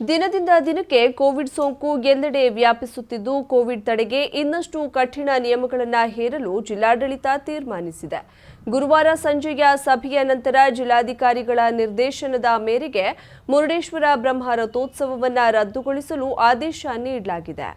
ದಿನದಿಂದ ದಿನಕ್ಕೆ ಕೋವಿಡ್ ಸೋಂಕು ಎಲ್ಲೆಡೆ ವ್ಯಾಪಿಸುತ್ತಿದ್ದು, ಕೋವಿಡ್ ತಡೆಗೆ ಇನ್ನಷ್ಟು ಕಠಿಣ ನಿಯಮಗಳನ್ನು ಹೇರಲು ಜಿಲ್ಲಾಡಳಿತ ತೀರ್ಮಾನಿಸಿದೆ. ಗುರುವಾರ ಸಂಜೆಯ ಸಭೆಯ ನಂತರ ಜಿಲ್ಲಾಧಿಕಾರಿಗಳ ನಿರ್ದೇಶನದ ಮೇರೆಗೆ ಮುರುಡೇಶ್ವರ ಬ್ರಹ್ಮ ರಥೋತ್ಸವವನ್ನು ರದ್ದುಗೊಳಿಸಲು ಆದೇಶ ನೀಡಲಾಗಿದೆ.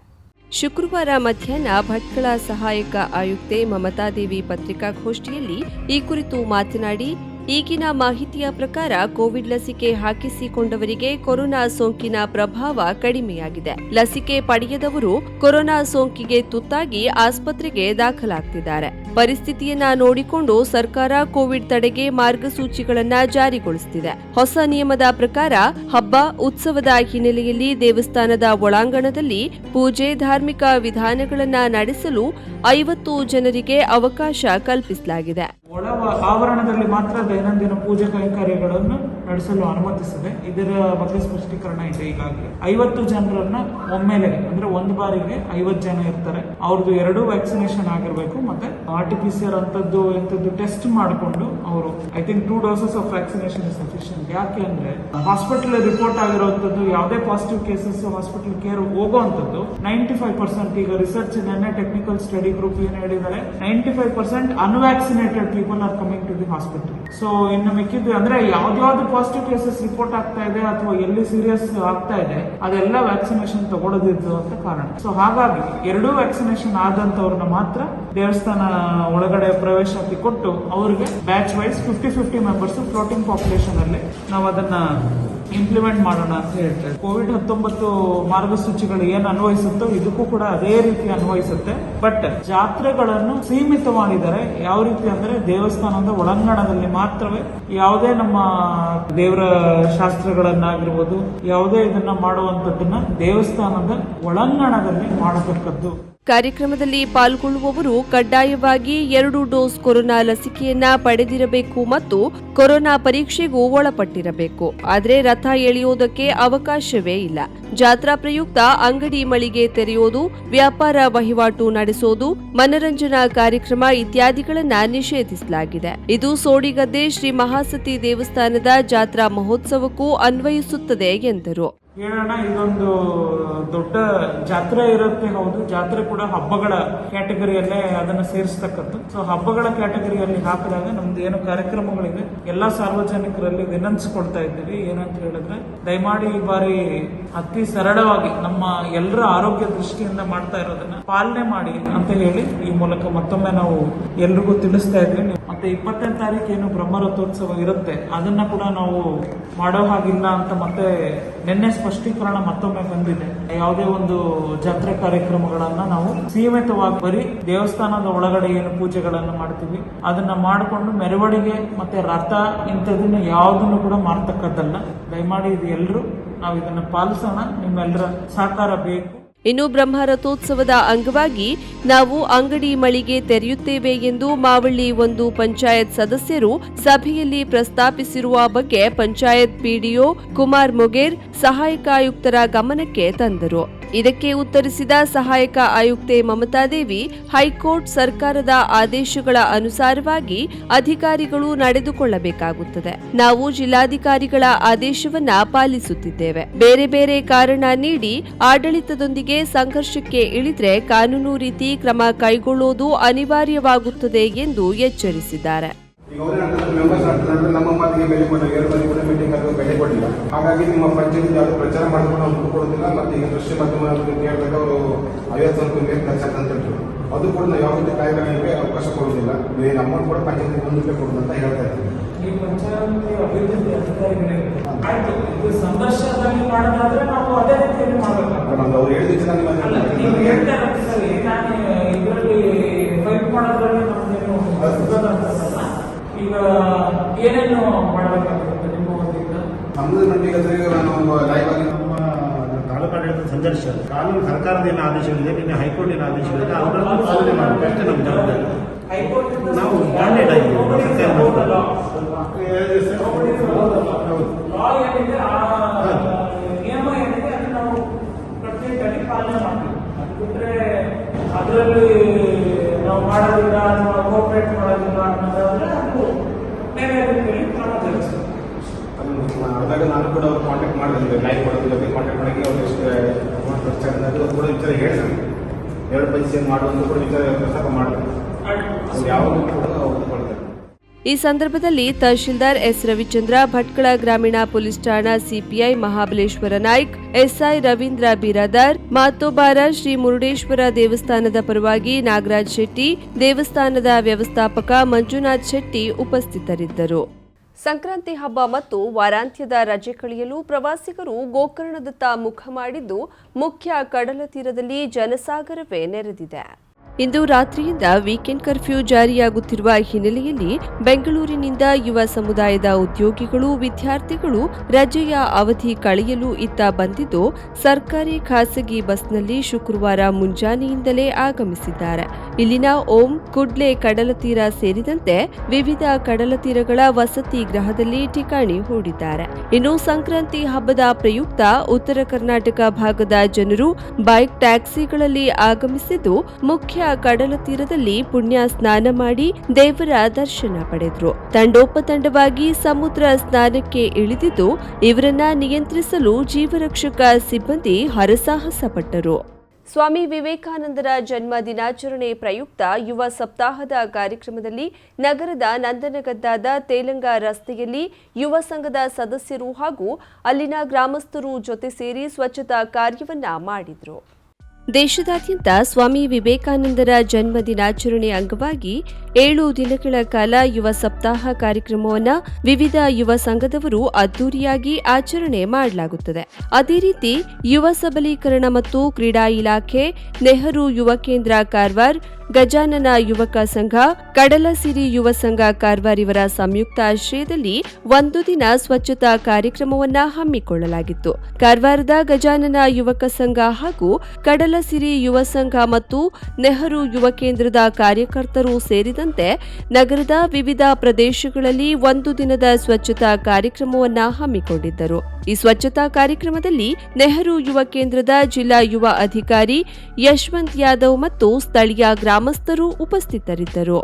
ಶುಕ್ರವಾರ ಮಧ್ಯಾಹ್ನ ಭಟ್ಕಳ ಸಹಾಯಕ ಆಯುಕ್ತೆ ಮಮತಾದೇವಿ ಪತ್ರಿಕಾಗೋಷ್ಠಿಯಲ್ಲಿ ಈ ಕುರಿತು ಮಾತನಾಡಿ ಈಗಿನ ಮಾಹಿತಿಯ ಪ್ರಕಾರ ಕೋವಿಡ್ ಲಸಿಕೆ ಹಾಕಿಸಿಕೊಂಡವರಿಗೆ ಕೊರೋನಾ ಸೋಂಕಿನ ಪ್ರಭಾವ ಕಡಿಮೆಯಾಗಿದೆ. ಲಸಿಕೆ ಪಡೆಯದವರು ಕೊರೋನಾ ಸೋಂಕಿಗೆ ತುತ್ತಾಗಿ ಆಸ್ಪತ್ರೆಗೆ ದಾಖಲಾಗ್ತಿದ್ದಾರೆ. ಪರಿಸ್ಥಿತಿಯನ್ನ ನೋಡಿಕೊಂಡು ಸರ್ಕಾರ ಕೋವಿಡ್ ತಡೆಗೆ ಮಾರ್ಗಸೂಚಿಗಳನ್ನ ಜಾರಿಗೊಳಿಸುತ್ತಿದೆ ಹೊಸ ನಿಯಮದ ಪ್ರಕಾರ ಹಬ್ಬ ಉತ್ಸವದ ಹಿನ್ನೆಲೆಯಲ್ಲಿ ದೇವಸ್ಥಾನದ ಒಳಾಂಗಣದಲ್ಲಿ ಪೂಜೆ, ಧಾರ್ಮಿಕ ವಿಧಾನಗಳನ್ನ ನಡೆಸಲು ಐವತ್ತು ಜನರಿಗೆ ಅವಕಾಶ ಕಲ್ಪಿಸಲಾಗಿದೆ. ಆವರಣದಲ್ಲಿ ಮಾತ್ರ ದೈನಂದಿನ ಪೂಜೆ ಕೈಂಕರ್ಯಗಳನ್ನು ನಡೆಸಲು ಅನುಮತಿಸಿದೆ ಇದರ ಬಗ್ಗೆ ಸ್ಪಷ್ಟೀಕರಣ ಇದೆ ಈಗಾಗಲೇ. ಐವತ್ತು ಜನರನ್ನ ಒಮ್ಮೆಲೆ, ಅಂದ್ರೆ ಒಂದು ಬಾರಿಗೆ ಐವತ್ತು ಜನ ಇರ್ತಾರೆ. ಅವ್ರದ್ದು ಎರಡು ವ್ಯಾಕ್ಸಿನೇಷನ್ ಆಗಿರ್ಬೇಕು, ಮತ್ತೆ R T P C R ಅಂತದ್ದು ಎಂತದ್ದು ಟೆಸ್ಟ್ ಮಾಡಿಕೊಂಡು ಅವರು I think two doses of vaccination is sufficient ಯಾಕೆ ಅಂದ್ರೆ ಹಾಸ್ಪಿಟಲ್ ರಿಪೋರ್ಟ್ ಆಗಿರುವಂತದ್ದು ಯಾವುದೇ ಪಾಸಿಟಿವ್ ಕೇಸಸ್ ಹಾಸ್ಪಿಟಲ್ ಕೇರ್ ಹೋಗುವಂತದ್ದು ನೈಂಟಿ ಫೈವ್ ಪರ್ಸೆಂಟ್ ಈಗ ರಿಸರ್ಚ್ ನೆನ್ನೆ ಟೆಕ್ನಿಕಲ್ ಸ್ಟಡಿ ಗ್ರೂಪ್ ಏನು ಹೇಳಿದ್ದಾರೆ ninety five percent unvaccinated people are coming to the hospital so ಇನ್ನು ಮಿಕ್ಕಿದ್ದು ಅಂದ್ರೆ ಯಾವ್ದಾವ್ದು ಪಾಸಿಟಿವ್ ಕೇಸಸ್ ರಿಪೋರ್ಟ್ ಆಗ್ತಾ ಇದೆ ಅಥವಾ ಎಲ್ಲಿ ಸೀರಿಯಸ್ ಆಗ್ತಾ ಇದೆ, ಅದೆಲ್ಲ ವ್ಯಾಕ್ಸಿನೇಷನ್ ತಗೊಳ್ಳೋದಿದ್ದು ಅಂತ ಕಾರಣ. ಸೊ ಹಾಗಾಗಿ ಎರಡೂ ವ್ಯಾಕ್ಸಿನೇಷನ್ ಆದಂತವ್ರನ್ನ ಮಾತ್ರ ದೇವಸ್ಥಾನ ಒಳಗಡೆ ಪ್ರವೇಶಾತಿ ಕೊಟ್ಟು ಅವರಿಗೆ batch wise fifty fifty members floating population ಅಲ್ಲಿ ನಾವು ಅದನ್ನ ಇಂಪ್ಲಿಮೆಂಟ್ ಮಾಡೋಣ ಅಂತ ಹೇಳ್ತಾರೆ. ಕೋವಿಡ್ ಹತ್ತೊಂಬತ್ತು ಮಾರ್ಗಸೂಚಿಗಳು ಏನು ಅನ್ವಯಿಸುತ್ತೋ ಇದಕ್ಕೂ ಕೂಡ ಅದೇ ರೀತಿ ಅನ್ವಯಿಸುತ್ತೆ. ಬಟ್ ಜಾತ್ರೆಗಳನ್ನು ಸೀಮಿತ ಮಾಡಿದರೆ ಯಾವ ರೀತಿ ಅಂದ್ರೆ ದೇವಸ್ಥಾನದ ಒಳಾಂಗಣದಲ್ಲಿ ಮಾತ್ರವೇ ಯಾವುದೇ ನಮ್ಮ ದೇವರ ಶಾಸ್ತ್ರಗಳನ್ನಾಗಿರ್ಬೋದು, ಯಾವುದೇ ಇದನ್ನ ಮಾಡುವಂತದ್ದನ್ನ ದೇವಸ್ಥಾನದ ಒಳಾಂಗಣದಲ್ಲಿ ಮಾಡತಕ್ಕದ್ದು. ಕಾರ್ಯಕ್ರಮದಲ್ಲಿ ಪಾಲ್ಗೊಳ್ಳುವವರು ಕಡ್ಡಾಯವಾಗಿ ಎರಡು ಡೋಸ್ ಕೊರೋನಾ ಲಸಿಕೆಯನ್ನ ಪಡೆದಿರಬೇಕು ಮತ್ತು ಕೊರೋನಾ ಪರೀಕ್ಷೆಗೂ ಒಳಪಟ್ಟಿರಬೇಕು. ಆದರೆ ರಥ ಎಳೆಯುವುದಕ್ಕೆ ಅವಕಾಶವೇ ಇಲ್ಲ. ಜಾತ್ರಾ ಪ್ರಯುಕ್ತ ಅಂಗಡಿ ಮಳಿಗೆ ತೆರೆಯೋದು, ವ್ಯಾಪಾರ ವಹಿವಾಟು ನಡೆಸೋದು, ಮನರಂಜನಾ ಕಾರ್ಯಕ್ರಮ ಇತ್ಯಾದಿಗಳನ್ನು ನಿಷೇಧಿಸಲಾಗಿದೆ. ಇದು ಸೋಡಿಗದ್ದೆ ಶ್ರೀ ಮಹಾಸತಿ ದೇವಸ್ಥಾನದ ಜಾತ್ರಾ ಮಹೋತ್ಸವಕ್ಕೂ ಅನ್ವಯಿಸುತ್ತದೆ ಎಂದರು. ಹೇಳೋಣ ಇದೊಂದು ದೊಡ್ಡ ಜಾತ್ರೆ ಇರುತ್ತೆ ಹೌದು. ಜಾತ್ರೆ ಕೂಡ ಹಬ್ಬಗಳ ಕ್ಯಾಟಗರಿಯಲ್ಲೇ ಅದನ್ನ ಸೇರಿಸ್ತಕ್ಕದ್ದು ಸೊ ಹಬ್ಬಗಳ ಕ್ಯಾಟಗರಿಯಲ್ಲಿ ಹಾಕಿದಾಗ ನಮ್ದು ಏನು ಕಾರ್ಯಕ್ರಮಗಳಿದೆ ಎಲ್ಲಾ ಸಾರ್ವಜನಿಕರಲ್ಲಿ ವಿನಂತಿಸ್ಕೊಳ್ತಾ ಇದ್ದೀವಿ. ಏನಂತ ಹೇಳಿದ್ರೆ, ದಯಮಾಡಿ ಈ ಬಾರಿ ಅತಿ ಸರಳವಾಗಿ ನಮ್ಮ ಎಲ್ಲರ ಆರೋಗ್ಯ ದೃಷ್ಟಿಯಿಂದ ಮಾಡ್ತಾ ಇರೋದನ್ನ ಪಾಲನೆ ಮಾಡಿ ಅಂತ ಹೇಳಿ ಈ ಮೂಲಕ ಮತ್ತೊಮ್ಮೆ ನಾವು ಎಲ್ರಿಗೂ ತಿಳಿಸ್ತಾ ಇದ್ದೀವಿ. ಮತ್ತೆ ಇಪ್ಪತ್ತನೇ ತಾರೀಕು ಏನು ಬ್ರಹ್ಮರಥೋತ್ಸವ ಇರುತ್ತೆ. ಅದನ್ನ ಕೂಡ ನಾವು ಮಾಡೋ ಹಾಗಿಲ್ಲ ಅಂತ ಮತ್ತೆ ನಿನ್ನೆ ಸ್ಪಷ್ಟೀಕರಣ ಮತ್ತೊಮ್ಮೆ ಬಂದಿದೆ. ಯಾವುದೇ ಒಂದು ಜಾತ್ರೆ ಕಾರ್ಯಕ್ರಮಗಳನ್ನ ನಾವು ಸೀಮಿತವಾಗಿ ಬರೀ ದೇವಸ್ಥಾನದ ಒಳಗಡೆ ಏನು ಪೂಜೆಗಳನ್ನು ಮಾಡ್ತೀವಿ, ಅದನ್ನ ಮಾಡಿಕೊಂಡು ಮೆರವಣಿಗೆ ಮತ್ತೆ ರಥ ಇಂಥದನ್ನ ಯಾವುದನ್ನು ಕೂಡ ಮಾಡ್ತಕ್ಕದ್ದಲ್ಲ ದಯಮಾಡಿ ಇದು ಎಲ್ಲರೂ ನಾವು ಇದನ್ನ ಪಾಲಿಸೋಣ. ನಿಮ್ಮೆಲ್ಲರ ಸಹಕಾರ ಬೇಕು. ಇನ್ನು ಬ್ರಹ್ಮರಥೋತ್ಸವದ ಅಂಗವಾಗಿ ನಾವು ಅಂಗಡಿ ಮಳಿಗೆ ತೆರೆಯುತ್ತೇವೆ ಎಂದು ಮಾವಳ್ಳಿ ಒಂದು ಪಂಚಾಯತ್ ಸದಸ್ಯರು ಸಭೆಯಲ್ಲಿ ಪ್ರಸ್ತಾಪಿಸಿರುವ ಬಗ್ಗೆ ಪಂಚಾಯತ್ ಪಿಡಿಒ ಕುಮಾರ್ ಮೊಗೇರ್ ಸಹಾಯಕ ಆಯುಕ್ತರ ಗಮನಕ್ಕೆ ತಂದರು. ಇದಕ್ಕೆ ಉತ್ತರಿಸಿದ ಸಹಾಯಕ ಆಯುಕ್ತೆ ಮಮತಾದೇವಿ ಹೈಕೋರ್ಟ್ ಸರ್ಕಾರದ ಆದೇಶಗಳ ಅನುಸಾರವಾಗಿ ಅಧಿಕಾರಿಗಳು ನಡೆದುಕೊಳ್ಳಬೇಕಾಗುತ್ತದೆ. ನಾವು ಜಿಲ್ಲಾಧಿಕಾರಿಗಳ ಆದೇಶವನ್ನ ಪಾಲಿಸುತ್ತಿದ್ದೇವೆ. ಬೇರೆ ಬೇರೆ ಕಾರಣ ನೀಡಿ ಆಡಳಿತದೊಂದಿಗೆ ಸಂಘರ್ಷಕ್ಕೆ ಇಳಿದ್ರೆ ಕಾನೂನು ರೀತಿ ಕ್ರಮ ಕೈಗೊಳ್ಳುವುದು ಅನಿವಾರ್ಯವಾಗುತ್ತದೆ ಎಂದು ಎಚ್ಚರಿಸಿದ್ದಾರೆ. ಈಗ ಅವರೇ ಮೆಂಬರ್ಸ್ ಆಗ್ತಾರೆ ನಮ್ಮ ಮಾತಿಗೆ ಬೆಲೆ ಕೊಡಲ್ಲ ಎರಡು ಮಂದಿ ಕೂಡ ಮೀಟಿಂಗ್ ಆದರೂ ಬೆಲೆ ಕೊಡಲಿಲ್ಲ. ಹಾಗಾಗಿ ನಿಮ್ಮ ಪಂಚಾಯತ್ ಯಾವುದು ಪ್ರಚಾರ ಮಾಡಿಕೊಂಡು ಅವ್ರು ಕೊಡೋದಿಲ್ಲ ಮತ್ತೆ ಈಗ ದೃಶ್ಯ ಮಾಧ್ಯಮ ಕೇಳಿದಾಗ ಅವರು ಐವತ್ತು ಸಾವಿರ ಮೇಲೆ ಖರ್ಚು ಅಂತ ಹೇಳ್ತಾರೆ. ಅದು ಕೂಡ ನಾವು ಯಾವುದೇ ಕಾಯ್ದೆಗಳಿಗೆ ಅವಕಾಶ ಕೊಡೋದಿಲ್ಲ ಏನು ಅಮೌಂಟ್ ಕೂಡ ಪಂಚಾಯತ್ ಮುಂದಕ್ಕೆ ಕೊಡೋದು ಅಂತ ಹೇಳ್ತಾ ಇದ್ದೀವಿ ಈ ಪಂಚಾಯತಿ ಅಭಿವೃದ್ಧಿ ಅಧಿಕಾರಿಗಳಿಗೆ ಆಯ್ತು ಇದು ಸಂದರ್ಶನದಲ್ಲಿ ಮಾಡೋದಾದ್ರೆ ನಾವು ಅದೇ ರೀತಿಯಲ್ಲಿ ಮಾಡಬೇಕು ಅವ್ರು ಹೇಳಿದ ಸರಿ. ನಾನು ಇದರಲ್ಲಿ ಫೈಟ್ ಮಾಡೋದ್ರಲ್ಲಿ ನಮ್ದೇನು. ಈಗ ಏನೇನು ಮಾಡಬೇಕಾಗುತ್ತೆ ನಿಮ್ಮ ವತಿಯಿಂದ? ನಮ್ಮದು ಈಗ ನಾವು ಲೈವ್ ಆಗಿ ನಮ್ಮ ತಾಲೂಕಾಡಳಿತ ಕಾನೂನು ಸರ್ಕಾರದ ಏನು ಆದೇಶಗಳಿದೆ ನಿನ್ನೆ ಹೈಕೋರ್ಟಿನ ಆದೇಶಗಳಿದೆ ಅವರನ್ನು ಪಾಲನೆ ಮಾಡಬೇಕು ಅಷ್ಟೇ ನಮ್ಮ ಜವಾಬ್ದಾರಿ. ನಾವು ಬಾಂಡೆಡ್ ಆಗಿದ್ದೀವಿ ಸರ್ಕಾರ ಹೌದು ಲಾ ಏನಿದೆ ಆ ನಿಯಮ ಏನಿದೆ ಅದನ್ನ ನಾವು ಪ್ರತ್ಯೇಕವಾಗಿ ಪಾಲನೆ ಮಾಡ್ತೀವಿ ಅದು ಬಿಟ್ರೆ ಅದರಲ್ಲಿ ನಾವು ಮಾಡೋದಿಲ್ಲ ಅಥವಾ ಕೋಪರೇಟ್ ಮಾಡೋದಿಲ್ಲ ಅನ್ನೋದಾದ್ರೆ ಅದು ಬೇರೆ ರೀತಿಯಲ್ಲಿ ಕ್ರಮ ಜರುಗಿಸ್ಬೇಕು ಅದನ್ನು ಅರ್ಧ ಹಾಗೆ ನಾನು ಕೂಡ ಅವ್ರು ಕಾಂಟ್ಯಾಕ್ಟ್ ಮಾಡಿದ್ರೆ ಲೈವ್ ಕೊಡೋದ್ರ ಜೊತೆ ಕಾಂಟ್ಯಾಕ್ಟ್ ಮಾಡಿ ಅವ್ರು ಎಷ್ಟು ಅಮೌಂಟ್ ಖರ್ಚಾಗಿದೆ ಅದು ಕೂಡ ವಿಚಾರ ಹೇಳಿದೆ ಎರಡು ಪೈಸೆ ಮಾಡುವಂತ ಕೂಡ ವಿಚಾರ ಪ್ರಸ್ತಾಪ ಮಾಡಿದೆ ಅವ್ರು ಯಾವಾಗಲೂ ಕೂಡ ಒಪ್ಕೊಳ್ತಾರೆ ಈ ಸಂದರ್ಭದಲ್ಲಿ ತಹಶೀಲ್ದಾರ್ ಎಸ್ ರವಿಚಂದ್ರ, ಭಟ್ಕಳ ಗ್ರಾಮೀಣ ಪೊಲೀಸ್ ಠಾಣಾ ಸಿಪಿಐ ಮಹಾಬಲೇಶ್ವರ ನಾಯ್ಕ್, ಎಸ್ಐ ರವೀಂದ್ರ ಬಿರಾದಾರ್, ಮಾತೋಬಾರ ಶ್ರೀ ಮುರುಡೇಶ್ವರ ದೇವಸ್ಥಾನದ ಪರವಾಗಿ ನಾಗರಾಜ್ ಶೆಟ್ಟಿ, ದೇವಸ್ಥಾನದ ವ್ಯವಸ್ಥಾಪಕ ಮಂಜುನಾಥ್ ಶೆಟ್ಟಿ ಉಪಸ್ಥಿತರಿದ್ದರು. ಸಂಕ್ರಾಂತಿ ಹಬ್ಬ ಮತ್ತು ವಾರಾಂತ್ಯದ ರಜೆ ಕಳೆಯಲು ಪ್ರವಾಸಿಗರು ಗೋಕರ್ಣದತ್ತ ಮುಖ ಮಾಡಿದ್ದು ಮುಖ್ಯ ಕಡಲ ತೀರದಲ್ಲಿ ಜನಸಾಗರವೇ ನೆರೆದಿದೆ. ಇಂದು ರಾತ್ರಿಯಿಂದ ವೀಕೆಂಡ್ ಕರ್ಫ್ಯೂ ಜಾರಿಯಾಗುತ್ತಿರುವ ಹಿನ್ನೆಲೆಯಲ್ಲಿ ಬೆಂಗಳೂರಿನಿಂದ ಯುವ ಸಮುದಾಯದ ಉದ್ಯೋಗಿಗಳು, ವಿದ್ಯಾರ್ಥಿಗಳು ರಜೆಯ ಅವಧಿ ಕಳೆಯಲು ಇತ್ತ ಬಂದಿದ್ದು, ಸರ್ಕಾರಿ ಖಾಸಗಿ ಬಸ್ನಲ್ಲಿ ಶುಕ್ರವಾರ ಮುಂಜಾನೆಯಿಂದಲೇ ಆಗಮಿಸಿದ್ದಾರೆ. ಇಲ್ಲಿನ ಓಂ, ಕುಡ್ಲೆ ಕಡಲತೀರ ಸೇರಿದಂತೆ ವಿವಿಧ ಕಡಲತೀರಗಳ ವಸತಿ ಗೃಹದಲ್ಲಿ ಠಿಕಾಣಿ ಹೂಡಿದ್ದಾರೆ. ಇನ್ನು ಸಂಕ್ರಾಂತಿ ಹಬ್ಬದ ಪ್ರಯುಕ್ತ ಉತ್ತರ ಕರ್ನಾಟಕ ಭಾಗದ ಜನರು ಬೈಕ್ ಟ್ಯಾಕ್ಸಿಗಳಲ್ಲಿ ಆಗಮಿಸಿದ್ದು, ಮುಖ್ಯ ಕಡಲ ತೀರದಲ್ಲಿ ಪುಣ್ಯ ಸ್ನಾನ ಮಾಡಿ ದೇವರ ದರ್ಶನ ಪಡೆದ್ರು. ತಂಡೋಪತಂಡವಾಗಿ ಸಮುದ್ರ ಸ್ನಾನಕ್ಕೆ ಇಳಿದಿದ್ದು, ಇವರನ್ನ ನಿಯಂತ್ರಿಸಲು ಜೀವರಕ್ಷಕ ಸಿಬ್ಬಂದಿ ಹರಸಾಹಸಪಟ್ಟರು. ಸ್ವಾಮಿ ವಿವೇಕಾನಂದರ ಜನ್ಮ ದಿನಾಚರಣೆ ಪ್ರಯುಕ್ತ ಯುವ ಸಪ್ತಾಹದ ಕಾರ್ಯಕ್ರಮದಲ್ಲಿ ನಗರದ ನಂದನಗದ್ದಾದ ತೇಲಂಗ ರಸ್ತೆಯಲ್ಲಿ ಯುವ ಸಂಘದ ಸದಸ್ಯರು ಹಾಗೂ ಅಲ್ಲಿನ ಗ್ರಾಮಸ್ಥರು ಜೊತೆ ಸೇರಿ ಸ್ವಚ್ಛತಾ ಕಾರ್ಯವನ್ನ ಮಾಡಿದ್ರು. ದೇಶದಾದ್ಯಂತ ಸ್ವಾಮಿ ವಿವೇಕಾನಂದರ ಜನ್ಮ ದಿನಾಚರಣೆ ಅಂಗವಾಗಿ ಏಳು ದಿನಗಳ ಕಾಲ ಯುವ ಸಪ್ತಾಹ ಕಾರ್ಯಕ್ರಮವನ್ನು ವಿವಿಧ ಯುವ ಸಂಘದವರು ಅದ್ದೂರಿಯಾಗಿ ಆಚರಣೆ ಮಾಡಲಾಗುತ್ತದೆ. ಅದೇ ರೀತಿ ಯುವ ಸಬಲೀಕರಣ ಮತ್ತು ಕ್ರೀಡಾ ಇಲಾಖೆ, ನೆಹರು ಯುವ ಕೇಂದ್ರ ಕಾರವಾರ್ ಗಜಾನನ ಯುವಕ ಸಂಘ, ಕಡಲಸಿರಿ ಯುವ ಸಂಘ ಕಾರ್ವಾರಿವರ ಸಂಯುಕ್ತ ಆಶ್ರಯದಲ್ಲಿ ಒಂದು ದಿನ ಸ್ವಚ್ಛತಾ ಕಾರ್ಯಕ್ರಮವನ್ನ ಹಮ್ಮಿಕೊಳ್ಳಲಾಗಿತ್ತು. ಕಾರ್ವಾರದ ಗಜಾನನ ಯುವಕ ಸಂಘ ಹಾಗೂ ಕಡಲಸಿರಿ ಯುವ ಸಂಘ ಮತ್ತು ನೆಹರು ಯುವ ಕೇಂದ್ರದ ಕಾರ್ಯಕರ್ತರು ಸೇರಿದಂತೆ ನಗರದ ವಿವಿಧ ಪ್ರದೇಶಗಳಲ್ಲಿ ಒಂದು ದಿನದ ಸ್ವಚ್ಛತಾ ಕಾರ್ಯಕ್ರಮವನ್ನ ಹಮ್ಮಿಕೊಂಡಿದ್ದರು. ಈ ಸ್ವಚ್ಛತಾ ಕಾರ್ಯಕ್ರಮದಲ್ಲಿ ನೆಹರು ಯುವ ಕೇಂದ್ರದ ಜಿಲ್ಲಾ ಯುವ ಅಧಿಕಾರಿ ಯಶವಂತ್ ಯಾದವ್ ಮತ್ತು ಸ್ಥಳೀಯ ಗ್ರಾಮಸ್ಥರು ಉಪಸ್ಥಿತರಿದ್ದರು.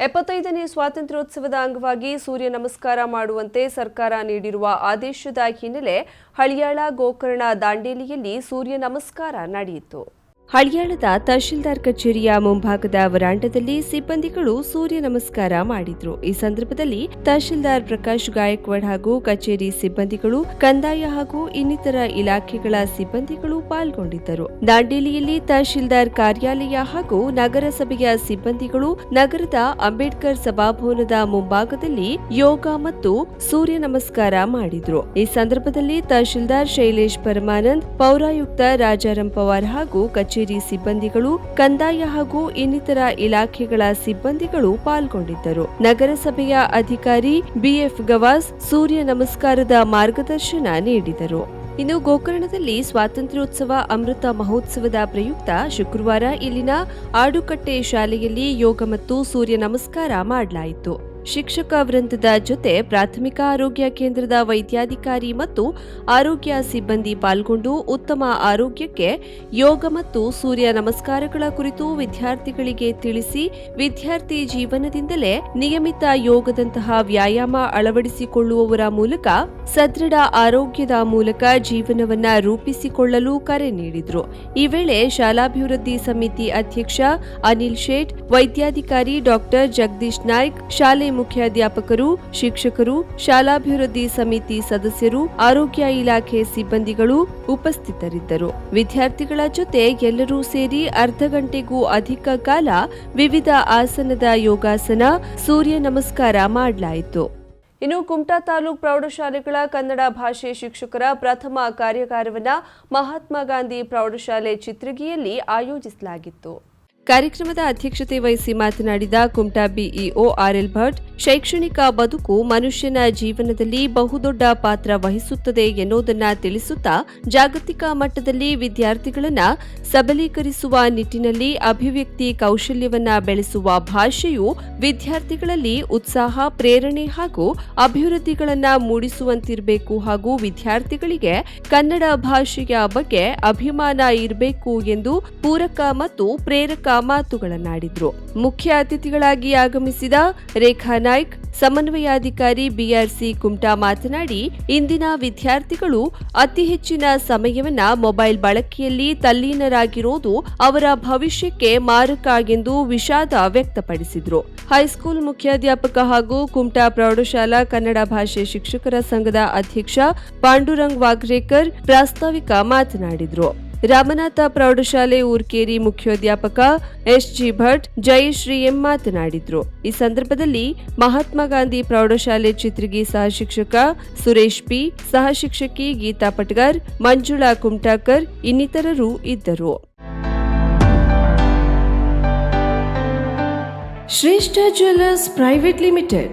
ಎಪ್ಪತ್ತೈದನೇ ಸ್ವಾತಂತ್ರ್ಯೋತ್ಸವದ ಅಂಗವಾಗಿ ಸೂರ್ಯ ನಮಸ್ಕಾರ ಮಾಡುವಂತೆ ಸರ್ಕಾರ ನೀಡಿರುವ ಆದೇಶದ ಹಿನ್ನೆಲೆ ಹಳಿಯಾಳ ಗೋಕರ್ಣ ದಾಂಡೇಲಿಯಲ್ಲಿ ಸೂರ್ಯ ನಮಸ್ಕಾರ ನಡೆಯಿತು. ಹಳಿಯಾಳದ ತಹಶೀಲ್ದಾರ್ ಕಚೇರಿಯ ಮುಂಭಾಗದ ವರಾಂಡದಲ್ಲಿ ಸಿಬ್ಬಂದಿಗಳು ಸೂರ್ಯ ನಮಸ್ಕಾರ ಮಾಡಿದ್ರು. ಈ ಸಂದರ್ಭದಲ್ಲಿ ತಹಶೀಲ್ದಾರ್ ಪ್ರಕಾಶ್ ಗಾಯಕ್ವಾಡ್ ಹಾಗೂ ಕಚೇರಿ ಸಿಬ್ಬಂದಿಗಳು, ಕಂದಾಯ ಹಾಗೂ ಇನ್ನಿತರ ಇಲಾಖೆಗಳ ಸಿಬ್ಬಂದಿಗಳು ಪಾಲ್ಗೊಂಡಿದ್ದರು. ದಾಂಡೇಲಿಯಲ್ಲಿ ತಹಶೀಲ್ದಾರ್ ಕಾರ್ಯಾಲಯ ಹಾಗೂ ನಗರಸಭೆಯ ಸಿಬ್ಬಂದಿಗಳು ನಗರದ ಅಂಬೇಡ್ಕರ್ ಸಭಾಭವನದ ಮುಂಭಾಗದಲ್ಲಿ ಯೋಗ ಮತ್ತು ಸೂರ್ಯ ನಮಸ್ಕಾರ ಮಾಡಿದ್ರು. ಈ ಸಂದರ್ಭದಲ್ಲಿ ತಹಶೀಲ್ದಾರ್ ಶೈಲೇಶ್ ಪರಮಾನಂದ್, ಪೌರಾಯುಕ್ತ ರಾಜಾರಾಮ್ ಪವಾರ್ ಹಾಗೂ ಕಚೇರಿ ಸಿಬ್ಬಂದಿಗಳು, ಕಂದಾಯ ಹಾಗೂ ಇನ್ನಿತರ ಇಲಾಖೆಗಳ ಸಿಬ್ಬಂದಿಗಳು ಪಾಲ್ಗೊಂಡಿದ್ದರು. ನಗರಸಭೆಯ ಅಧಿಕಾರಿ ಬಿಎಫ್ ಗವಾಸ್ ಸೂರ್ಯ ನಮಸ್ಕಾರದ ಮಾರ್ಗದರ್ಶನ ನೀಡಿದರು. ಇನ್ನು ಗೋಕರ್ಣದಲ್ಲಿ ಸ್ವಾತಂತ್ರ್ಯೋತ್ಸವ ಅಮೃತ ಮಹೋತ್ಸವದ ಪ್ರಯುಕ್ತ ಶುಕ್ರವಾರ ಇಲ್ಲಿನ ಆಡುಕಟ್ಟೆ ಶಾಲೆಯಲ್ಲಿ ಯೋಗ ಮತ್ತು ಸೂರ್ಯ ನಮಸ್ಕಾರ ಮಾಡಲಾಯಿತು. ಶಿಕ್ಷಕ ವೃಂದದ ಜೊತೆ ಪ್ರಾಥಮಿಕ ಆರೋಗ್ಯ ಕೇಂದ್ರದ ವೈದ್ಯಾಧಿಕಾರಿ ಮತ್ತು ಆರೋಗ್ಯ ಸಿಬ್ಬಂದಿ ಪಾಲ್ಗೊಂಡು ಉತ್ತಮ ಆರೋಗ್ಯಕ್ಕೆ ಯೋಗ ಮತ್ತು ಸೂರ್ಯ ನಮಸ್ಕಾರಗಳ ಕುರಿತು ವಿದ್ಯಾರ್ಥಿಗಳಿಗೆ ತಿಳಿಸಿ ವಿದ್ಯಾರ್ಥಿ ಜೀವನದಿಂದಲೇ ನಿಯಮಿತ ಯೋಗದಂತಹ ವ್ಯಾಯಾಮ ಅಳವಡಿಸಿಕೊಳ್ಳುವವರ ಮೂಲಕ ಸದೃಢ ಆರೋಗ್ಯದ ಮೂಲಕ ಜೀವನವನ್ನ ರೂಪಿಸಿಕೊಳ್ಳಲು ಕರೆ ನೀಡಿದ್ರು. ಈ ವೇಳೆ ಶಾಲಾಭಿವೃದ್ಧಿ ಸಮಿತಿ ಅಧ್ಯಕ್ಷ ಅನಿಲ್ ಶೇಟ್, ವೈದ್ಯಾಧಿಕಾರಿ ಡಾಕ್ಟರ್ ಜಗದೀಶ್ ನಾಯ್ಕ್, ಶಾಲೆ ಮುಖ್ಯಾಧ್ಯಾಪಕರು, ಶಿಕ್ಷಕರು, ಶಾಲಾಭಿವೃದ್ಧಿ ಸಮಿತಿ ಸದಸ್ಯರು, ಆರೋಗ್ಯ ಇಲಾಖೆ ಸಿಬ್ಬಂದಿಗಳು ಉಪಸ್ಥಿತರಿದ್ದರು. ವಿದ್ಯಾರ್ಥಿಗಳ ಜೊತೆ ಎಲ್ಲರೂ ಸೇರಿ ಅರ್ಧ ಗಂಟೆಗೂ ಅಧಿಕ ಕಾಲ ವಿವಿಧ ಆಸನದ ಯೋಗಾಸನ, ಸೂರ್ಯ ನಮಸ್ಕಾರ ಮಾಡಲಾಯಿತು. ಇನ್ನು ಕುಮಟಾ ತಾಲೂಕ್ ಪ್ರೌಢಶಾಲೆಗಳ ಕನ್ನಡ ಭಾಷೆ ಶಿಕ್ಷಕರ ಪ್ರಥಮ ಕಾರ್ಯಾಗಾರವನ್ನು ಮಹಾತ್ಮ ಗಾಂಧಿ ಪ್ರೌಢಶಾಲೆ ಚಿತ್ರಗಿಯಲ್ಲಿ ಆಯೋಜಿಸಲಾಗಿತ್ತು. ಕಾರ್ಯಕ್ರಮದ ಅಧ್ಯಕ್ಷತೆ ವಹಿಸಿ ಮಾತನಾಡಿದ ಕುಮಟಾ ಬಿಇಒ ಆರ್ಎಲ್ ಭಟ್, ಶೈಕ್ಷಣಿಕ ಬದುಕು ಮನುಷ್ಯನ ಜೀವನದಲ್ಲಿ ಬಹುದೊಡ್ಡ ಪಾತ್ರ ವಹಿಸುತ್ತದೆ ಎನ್ನುವುದನ್ನು ತಿಳಿಸುತ್ತಾ ಜಾಗತಿಕ ಮಟ್ಟದಲ್ಲಿ ವಿದ್ಯಾರ್ಥಿಗಳನ್ನು ಸಬಲೀಕರಿಸುವ ನಿಟ್ಟಿನಲ್ಲಿ ಅಭಿವ್ಯಕ್ತಿ ಕೌಶಲ್ಯವನ್ನ ಬೆಳೆಸುವ ಭಾಷೆಯು ವಿದ್ಯಾರ್ಥಿಗಳಲ್ಲಿ ಉತ್ಸಾಹ, ಪ್ರೇರಣೆ ಹಾಗೂ ಅಭಿವೃದ್ಧಿಗಳನ್ನು ಮೂಡಿಸುವಂತಿರಬೇಕು ಹಾಗೂ ವಿದ್ಯಾರ್ಥಿಗಳಿಗೆ ಕನ್ನಡ ಭಾಷೆಯ ಬಗ್ಗೆ ಅಭಿಮಾನ ಇರಬೇಕು ಎಂದು ಪೂರಕ ಮತ್ತು ಪ್ರೇರಕ ಮಾತುಗಳನ್ನಾಡಿದ್ರು. ಮುಖ್ಯ ಅತಿಥಿಗಳಾಗಿ ಆಗಮಿಸಿದ ರೇಖಾ ನಾಯ್ಕ್, ಸಮನ್ವಯಾಧಿಕಾರಿ ಬಿಆರ್ಸಿ ಕುಮಟಾ ಮಾತನಾಡಿ, ಇಂದಿನ ವಿದ್ಯಾರ್ಥಿಗಳು ಅತಿ ಹೆಚ್ಚಿನ ಸಮಯವನ್ನ ಮೊಬೈಲ್ ಬಳಕೆಯಲ್ಲಿ ತಲ್ಲೀನರಾಗಿರೋದು ಅವರ ಭವಿಷ್ಯಕ್ಕೆ ಮಾರಕ ಎಂದು ವಿಷಾದ ವ್ಯಕ್ತಪಡಿಸಿದ್ರು. ಹೈಸ್ಕೂಲ್ ಮುಖ್ಯಾಧ್ಯಾಪಕ ಹಾಗೂ ಕುಮಟಾ ಪ್ರೌಢಶಾಲಾ ಕನ್ನಡ ಭಾಷೆ ಶಿಕ್ಷಕರ ಸಂಘದ ಅಧ್ಯಕ್ಷ ಪಾಂಡುರಂಗ್ ವಾಗ್ರೇಕರ್ ಪ್ರಾಸ್ತಾವಿಕ ಮಾತನಾಡಿದ್ರು. ರಾಮನಾಥ ಪ್ರೌಢಶಾಲೆ Urkeri ಮುಖ್ಯೋಧ್ಯಾಪಕ S G Bhat Jayashree M ಮಾತನಾಡಿದ್ರು. ಈ ಸಂದರ್ಭದಲ್ಲಿ ಮಹಾತ್ಮ ಗಾಂಧಿ ಪ್ರೌಢಶಾಲೆ ಚಿತ್ರಗಿ ಸಹಶಿಕ್ಷಕ ಸುರೇಶ್ ಪಿ ಸಹಶಿಕ್ಷಕಿ ಗೀತಾ ಪಟ್ಗರ್, ಮಂಜುಳಾ ಕುಮಟಾಕರ್ ಇನ್ನಿತರರು ಇದ್ದರು. Shreshta jewellers private limited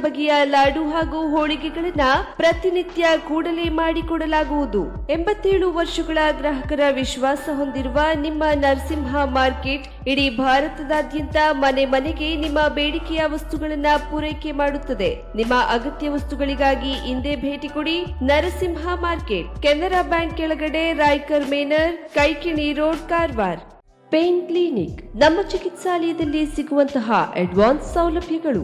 ಬಗೆಯ ಲಾಡು ಹಾಗೂ ಹೋಳಿಗೆಗಳನ್ನ ಪ್ರತಿನಿತ್ಯ ಕೂಡಲೇ ಮಾಡಿಕೊಡಲಾಗುವುದು. ಎಂಬತ್ತೇಳು ವರ್ಷಗಳ ಗ್ರಾಹಕರ ವಿಶ್ವಾಸ ಹೊಂದಿರುವ ನಿಮ್ಮ ನರಸಿಂಹ ಮಾರ್ಕೆಟ್, ಇಡೀ ಭಾರತದಾದ್ಯಂತ ಮನೆ ಮನೆಗೆ ನಿಮ್ಮ ಬೇಡಿಕೆಯ ವಸ್ತುಗಳನ್ನ ಪೂರೈಕೆ ಮಾಡುತ್ತದೆ. ನಿಮ್ಮ ಅಗತ್ಯ ವಸ್ತುಗಳಿಗಾಗಿ ಹಿಂದೆ ಭೇಟಿ ಕೊಡಿ ನರಸಿಂಹ ಮಾರ್ಕೆಟ್, ಕೆನರಾ ಬ್ಯಾಂಕ್ ಕೆಳಗಡೆ Raikar manor, Kaikini road Karwar. Pain clinic, ನಮ್ಮ ಚಿಕಿತ್ಸಾಲಯದಲ್ಲಿ ಸಿಗುವಂತಹ ಅಡ್ವಾನ್ಸ್ ಸೌಲಭ್ಯಗಳು.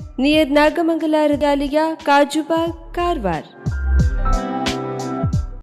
near Nagamangala Hrudayalaya Kajubag Karwar.